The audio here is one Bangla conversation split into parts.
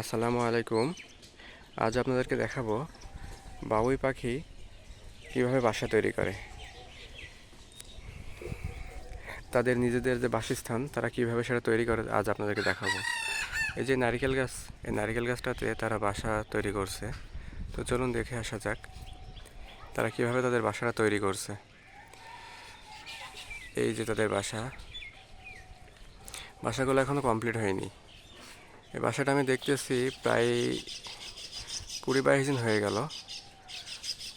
আসসালামু আলাইকুম। আজ আপনাদেরকে দেখাবো বাবুই পাখি কীভাবে বাসা তৈরি করে। তাদের নিজেদের যে বাসস্থান, তারা কীভাবে সেটা তৈরি করে, আজ আপনাদেরকে দেখাবো। এই যে নারিকেল গাছ, এই নারিকেল গাছটাতে তারা বাসা তৈরি করছে। তো চলুন দেখে আসা যাক, তারা কীভাবে তাদের বাসাটা তৈরি করছে। এই যে তাদের বাসা। বাসাগুলো এখনও কমপ্লিট হয়নি। এই বাসাটা আমি দেখতেছি প্রায় কুড়ি বাইশ দিন হয়ে গেল।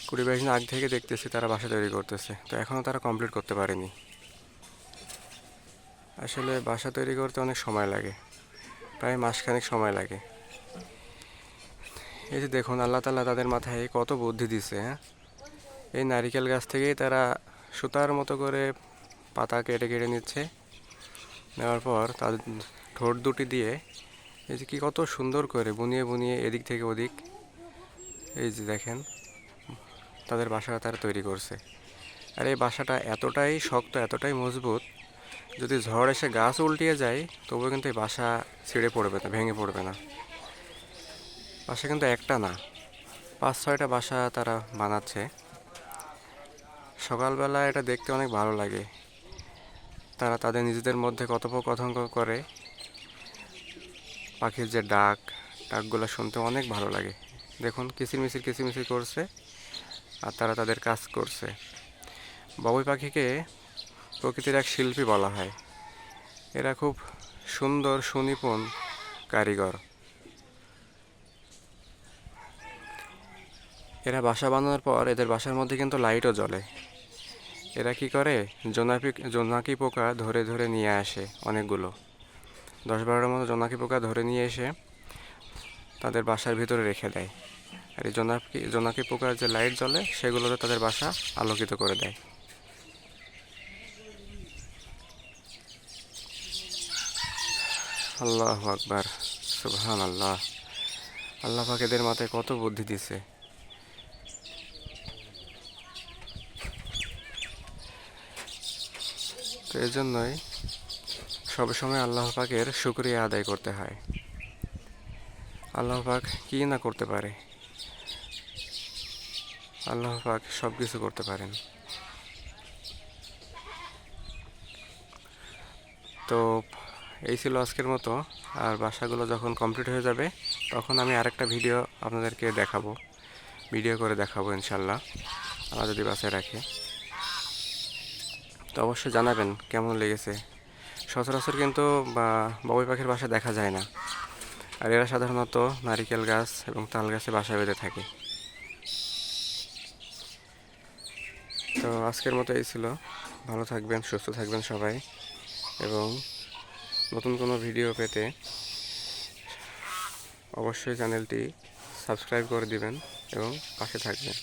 কুড়ি বাইশ দিন আগ থেকে দেখতেছি তারা বাসা তৈরি করতেছে। তো এখনও তারা কমপ্লিট করতে পারেনি। আসলে বাসা তৈরি করতে অনেক সময় লাগে। প্রায় মাসখানেক সময় লাগে। এই যে দেখুন, আল্লাহ তালা তাদের মাথায় কত বুদ্ধি দিছে হ্যাঁ? এই নারিকেল গাছ থেকেই তারা সুতার মতো করে পাতা কেটে কেটে নিচ্ছে। নেওয়ার পর তাদের ঠোঁট দুটি দিয়ে এই যে কি কত সুন্দর করে বুনিয়ে বুনিয়ে এদিক থেকে ওদিক, এই যে দেখেন, তাদের বাসা তারা তৈরি করছে। আর এই বাসাটা এতটাই শক্ত, এতটাই মজবুত, যদি ঝড় এসে গাছ উল্টিয়ে যায়, তবুও কিন্তু এই বাসা ছিঁড়ে পড়বে না, ভেঙে পড়বে না। বাসা কিন্তু একটা না, পাঁচ ছয়টা বাসা তারা বানাচ্ছে। সকালবেলা এটা দেখতে অনেক ভালো লাগে। তারা তাদের নিজেদের মধ্যে কথোপকথন করে। পাখির যে ডাক, ডাকগুলো শুনতে অনেক ভালো লাগে। দেখুন, কিচিরমিচির কিচিরমিচির করছে আর তারা তাদের কাজ করছে। বাবুই পাখিকে প্রকৃতির এক শিল্পী বলা হয়। এরা খুব সুন্দর, সুনিপুণ কারিগর। এরা বাসা বানানোর পর এদের বাসার মধ্যে কিন্তু লাইটও জ্বলে। এরা কি করে? জোনাকি জোনাকি পোকা ধরে ধরে নিয়ে আসে অনেকগুলো। দশ বারোটার মতো জোনাকি পোকা ধরে নিয়ে এসে তাদের বাসার ভিতরে রেখে দেয়। আর এই জোনাকি জোনাকি পোকার যে লাইট জ্বলে সেগুলোতে তাদের বাসা আলোকিত করে দেয়। আল্লাহ আকবার সুবহান আল্লাহ আল্লাহ পাক এদের মাথায় কত বুদ্ধি দিছে। তো এই জন্যই সবসময় আল্লাহ পাকের শুক্রিয়া আদায় করতে হয়। আল্লাহ পাক কী না করতে পারে? আল্লাহ পাক সব কিছু করতে পারেন। তো এই ছিল আজকের মতো। আর বাসাগুলো যখন কমপ্লিট হয়ে যাবে, তখন আমি আরেকটা ভিডিও আপনাদেরকে দেখাবো। ভিডিও করে দেখাবো ইনশাল্লাহ আল্লাহ যদি বাসায় রাখে। তো অবশ্যই জানাবেন কেমন লেগেছে। সচরাচর কিন্তু বাবুই পাখির বাসা দেখা যায় না। আর এরা সাধারণত নারিকেল গাছ এবং তাল গাছে বাসা বেঁধে থাকে। তো আজকের মতো এই ছিল। ভালো থাকবেন, সুস্থ থাকবেন সবাই। এবং নতুন কোনো ভিডিও পেতে অবশ্যই চ্যানেলটি সাবস্ক্রাইব করে দিবেন এবং পাশে থাকবেন।